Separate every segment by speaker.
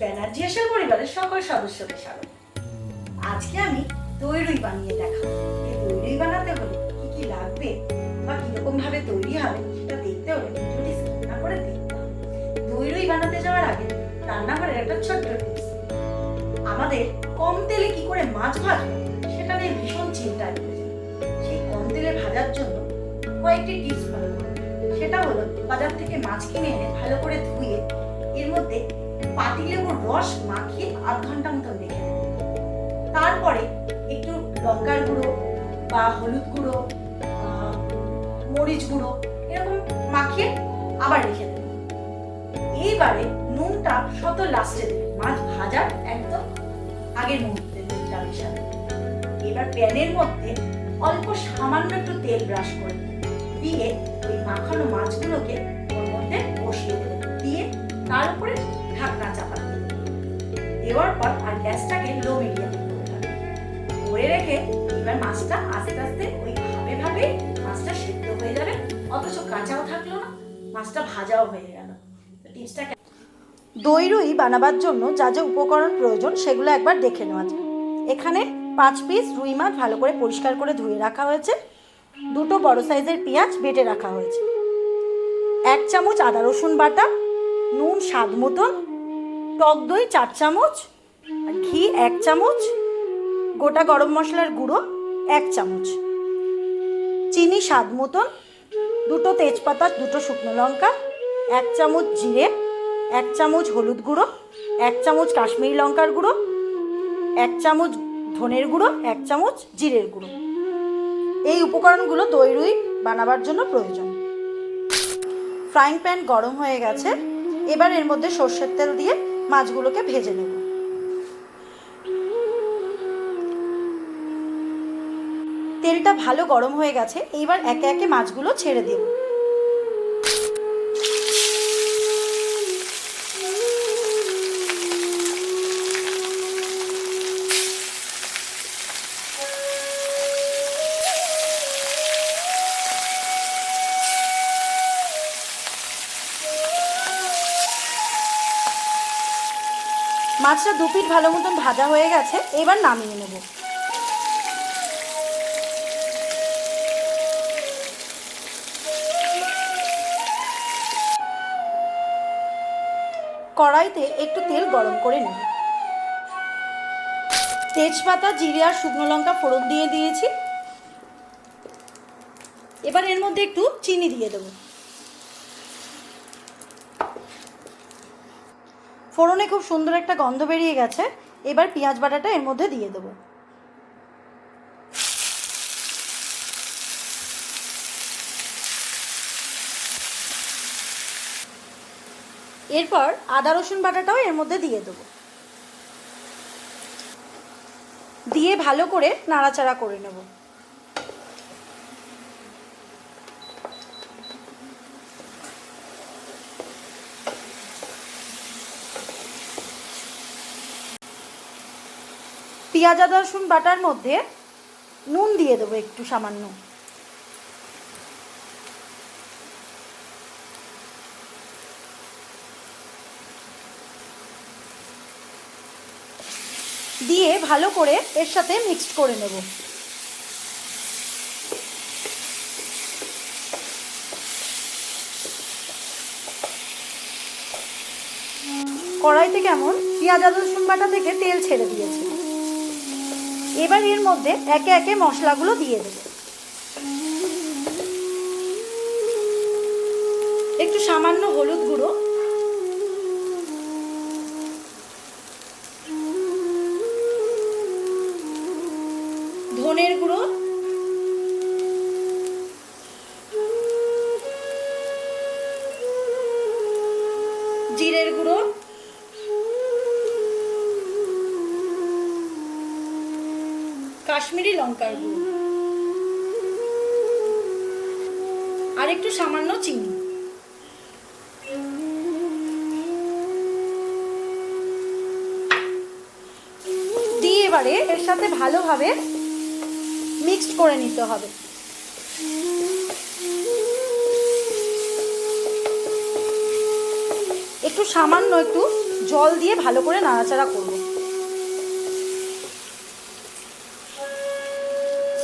Speaker 1: ব্যানার্জি হেসেল পরিবারের সকল সদস্যদের স্বাগত। আজকে আমি দই বানিয়ে দেখাবো। এই দই বানাতে হলে কি কি লাগবে বা কীরকম ভাবে তৈরি হবে সেটা দেখতে হলে ভিডিওটি স্কিপ করে দেখতে হবে। দই বানাতে যাওয়ার আগে রান্নাঘরের একটা ছোট্ট টিপস। আমাদের কম তেলে কি করে মাছ ভাজবো সেটা নিয়ে ভীষণ যায় সেই কম তেলে ভাজার জন্য কয়েকটি টিপস ফলো সেটা হলো বাজার থেকে মাছ কিনে এনে ভালো করে ধুয়ে এর মধ্যে পাতিলেবুর রস মাখিয়ে আধ ঘণ্টা মতন রেখে দেবেন তারপরে একটু লঙ্কার গুঁড়ো বা হলুদ গুঁড়ো মরিচ গুঁড়ো এরকম মাখিয়ে আবার রেখে দেবেন এইবারে নুনটা শত লাস্টে দেবেন মাছ ভাজার একদম আগের মুহূর্তে নুনটা মেশাবেন এবার প্যানের মধ্যে অল্প সামান্য একটু তেল ব্রাশ করে দিয়ে ওই মাখানো মাছগুলোকে ওর মধ্যে বসিয়ে দেবেন দিয়ে তার উপরে দেওয়ার পর আর গ্যাসটাকে লো মিডিয়ামে করে রাখবেন রেখে এবার মাছটা আস্তে আস্তে ওই ভাবে ভাবে মাছটা সেদ্ধ হয়ে যাবে, অথচ কাঁচাও থাকল না, মাছটা ভাজাও হয়ে গেল। টিপসটা দই রুই বানাবার জন্য যা যা উপকরণ প্রয়োজন সেগুলো একবার দেখে নেওয়া যায় এখানে পাঁচ পিস রুই মাছ ভালো করে পরিষ্কার করে ধুয়ে রাখা হয়েছে। দুটো বড় সাইজের পেঁয়াজ বেটে রাখা হয়েছে। এক চামচ আদা রসুন বাটা, নুন স্বাদ মতন টক দই, চার চামচ ঘি এক চামচ, গোটা গরম মশলার গুঁড়ো এক চামচ। চিনি স্বাদ মতন, দুটো তেজপাতা দুটো শুকনো লঙ্কা, এক চামচ জিরে, এক চামচ হলুদ গুঁড়ো, এক চামচ কাশ্মীরি লঙ্কার গুঁড়ো, এক চামচ ধনের গুঁড়ো, এক চামচ জিরের গুঁড়ো। এই উপকরণগুলো দই রুই বানাবার জন্য প্রয়োজন। ফ্রাইং প্যান গরম হয়ে গেছে। এবার এর মধ্যে সর্ষের তেল দিয়ে মাছগুলোকে ভেজে নেব। তেলটা ভালো গরম হয়ে গেছে এইবার একে একে মাছগুলো ছেড়ে দেব। মাছটা দু পিঠ ভালো মতন ভাজা হয়ে গেছে, এবার নামিয়ে নেব। কড়াইতে একটু তেল গরম করে নেব তেজপাতা, জিরে আর শুকনো লঙ্কা ফোড়ন দিয়ে দিয়েছি। এবার এর মধ্যে একটু চিনি দিয়ে দেবো। ফোড়নে খুব সুন্দর একটা গন্ধ বেরিয়ে গেছে। এবার পেঁয়াজ বাটাটা এর মধ্যে দিয়ে দেবো। এরপর আদা, রসুন বাটাটাও এর মধ্যে দিয়ে দেবো। দিয়ে ভালো করে নাড়াচাড়া করে নেব। পেঁয়াজ আদা রসুন বাটার মধ্যে নুন দিয়ে দেবো একটু সামান্য। দিয়ে ভালো করে এর সাথে মিক্সড করে নেব। কড়াইতে কেমন? পেঁয়াজ আদা রসুন বাটা থেকে তেল ছেড়ে দিয়েছে। এবার এর মধ্যে একে একে মশলাগুলো দিয়ে দেবে। একটু সামান্য হলুদ গুঁড়ো। ধনের গুঁড়ো। কাশ্মীরি লঙ্কার গুঁড়ো। আর একটু সামান্য চিনি। দিয়ে এবারে এর সাথে ভালোভাবে মিক্সড করে নিতে হবে। একটু সামান্য একটু জল দিয়ে ভালো করে নাড়াচাড়া করব।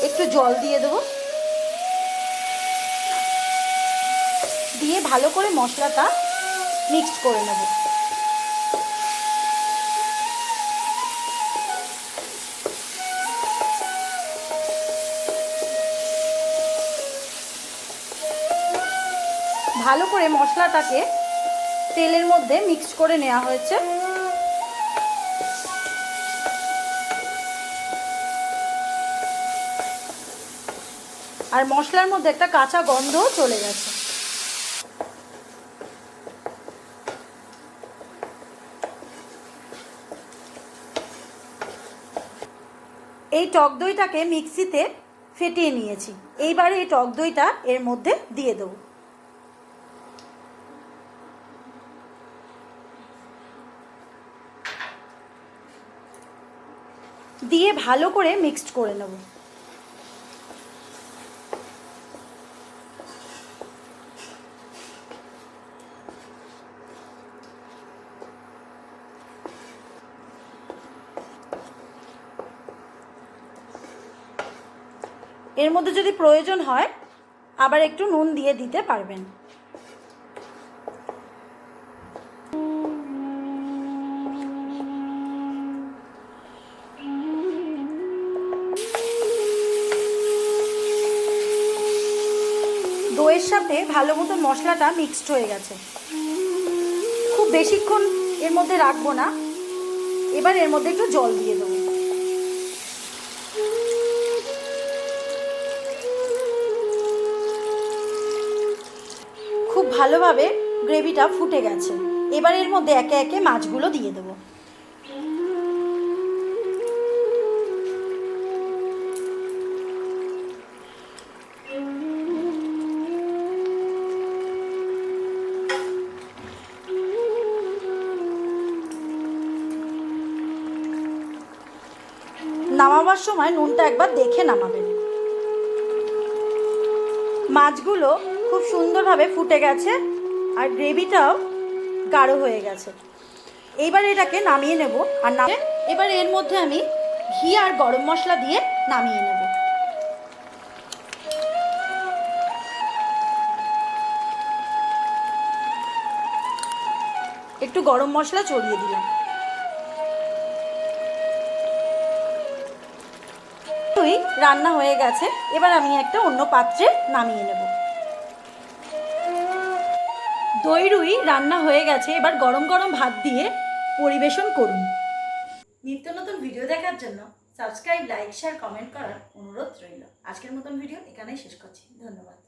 Speaker 1: একটু জল দিয়ে দেবো। দিয়ে ভালো করে মশলাটা মিক্সড করে নেব। ভালো করে মশলাটাকে তেলের মধ্যে মিক্স করে নেওয়া হয়েছে। আর মশলার মধ্যে একটা কাঁচা গন্ধও চলে গেছে। এই টক দইটাকে মিক্সিতে ফেটিয়ে নিয়েছি। এইবারে এই টক দইটা এর মধ্যে দিয়ে দেবো। দিয়ে ভালো করে মিক্সড করে নেব। এর মধ্যে যদি প্রয়োজন হয়, আবার একটু নুন দিয়ে দিতে পারবেন। দইয়ের সাথে ভালো মতন মশলাটা মিক্সড হয়ে গেছে। খুব বেশিক্ষণ এর মধ্যে রাখব না। এবার এর মধ্যে একটু জল দিয়ে দেবো। ভালোভাবে গ্রেভিটা ফুটে গেছে। এবার এর মধ্যে একে একে মাছগুলো দিয়ে দেবো। নামাবার সময় নুনটা একবার দেখে নামাবেন। মাছগুলো খুব সুন্দরভাবে ফুটে গেছে আর গ্রেভিটাও গাঢ় হয়ে গেছে। এইবার এটাকে নামিয়ে নেব আর নামে এবার এর মধ্যে আমি ঘি আর গরম মশলা দিয়ে নামিয়ে নেব। একটু গরম মশলা ছড়িয়ে দিলাম। রান্না হয়ে গেছে। এবার আমি একটা অন্য পাত্রে নামিয়ে নেব। দই রুই রান্না হয়ে গেছে, এবার গরম গরম ভাত দিয়ে পরিবেশন করুন। নিত্য নতুন ভিডিও দেখার জন্য সাবস্ক্রাইব, লাইক শেয়ার কমেন্ট করার অনুরোধ রইল। আজকের মতন ভিডিও এখানেই শেষ করছি। ধন্যবাদ।